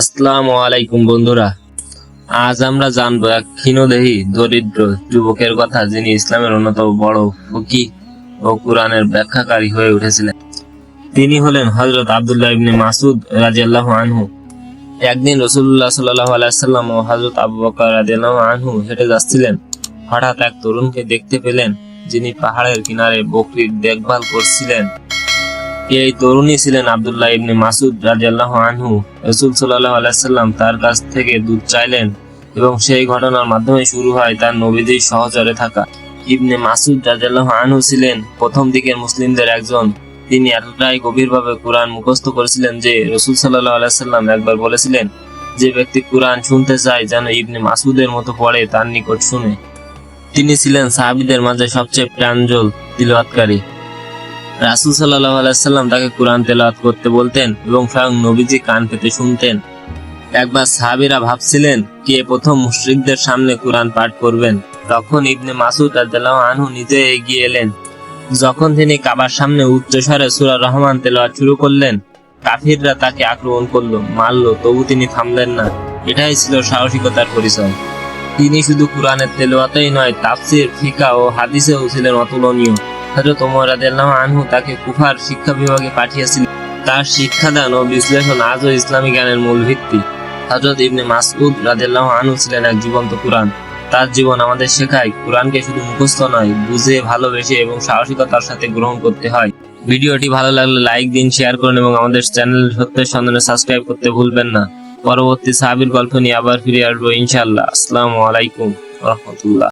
আসসালামু আলাইকুম বন্ধুরা। আজ আমরা জানব এক ক্ষীণদেহী দরিদ্র যুবকের কথা যিনি ইসলামের অন্যতম বড় ফকি ও কোরআনের ব্যাখ্যাকারী হয়ে উঠেছিলেন। তিনি হলেন হজরত আব্দুল্লাহ ইবনে মাসুদ রাজিয়াল্লাহু আনহু। একদিন রসুল্লাহ সাল্লাহ আলাইসাল্লাম ও হজরত আবু বকর রাজিয়াল্লাহু আনহু হেঁটে যাচ্ছিলেন। হঠাৎ এক তরুণকে দেখতে পেলেন, যিনি পাহাড়ের কিনারে বকরির দেখভাল করছিলেন। এই তরুণী ছিলেন আবদুল্লাহ ইবনে মাসুদ রাজিয়াল্লাহ আনহু। রসুল সাল্লাহ আলাইসাল্লাম তার কাছ থেকে দুধ চাইলেন এবং সেই ঘটনার মাধ্যমে শুরু হয় তার নবীদের সহচরে থাকা। ইবনে মাসুদ রাজিয়াল্লাহ আনহু ছিলেন প্রথম দিকের মুসলিমদের একজন। তিনি এতটাই গভীরভাবে কোরআন মুখস্থ করেছিলেন যে রসুল সাল্লাহ আলাইসাল্লাম একবার বলেছিলেন, যে ব্যক্তি কোরআন শুনতে চায় যেন ইবনে মাসুদের মতো পড়ে, তার নিকট শুনে। তিনি ছিলেন সাহাবিদের মাঝে সবচেয়ে প্রাঞ্জল, তিলওয়াতকারী। রাসুল সাল্লাহ আলাইসাল্লাম তাকে কোরআন তেলাওয়াত করতে বলতেন এবং স্বয়ং নবীজি কান পেতে শুনতেন। একবার সাহাবিরা ভাবছিলেন, কে প্রথম মুশরিকদের সামনে কোরআন পাঠ করবেন। তখন ইবনে মাসুদ রাদিয়াল্লাহু আনহু নিজে এগিয়ে এলেন। যখন তিনি কাবার সামনে উচ্চস্বরে সূরা রহমান তেলাওয়াত শুরু করলেন, কাফিররা তাকে আক্রমণ করল, মারলো, তবু তিনি থামলেন না। এটাই ছিল সাহসিকতার পরিচয়। তিনি শুধু কোরআনের তেলাওয়াতেই নয়, তাফসির, ফিকা ও হাদিসেও ছিলেন অতুলনীয়। হযরত ওমর রাদিয়াল্লাহু আনহু তাকে কুফার শিক্ষা বিভাগে পাঠিয়েছিলেন। তার শিক্ষাদান ও বিশ্লেষণ আজও ইসলামী জ্ঞানের মূল ভিত্তি। হযরত ইবনে মাসউদ রাদিয়াল্লাহু আনহু ছিলেন এক জীবন্ত কোরআন। তার জীবন আমাদের শেখায়, কোরআনকে শুধু মুখস্থ নয়, বুঝে, ভালোবেসে এবং সাহসিকতার সাথে গ্রহণ করতে হয়। ভিডিওটি ভালো লাগলে লাইক দিন শেয়ার করুন এবং আমাদের চ্যানেল সত্যের সন্ধানে সাবস্ক্রাইব করতে ভুলবেন না। পরবর্তী সাহাবীর গল্প নিয়ে আবার ফিরে আসব ইনশাআল্লাহ। আসসালামু আলাইকুম রহমতুল্লাহ।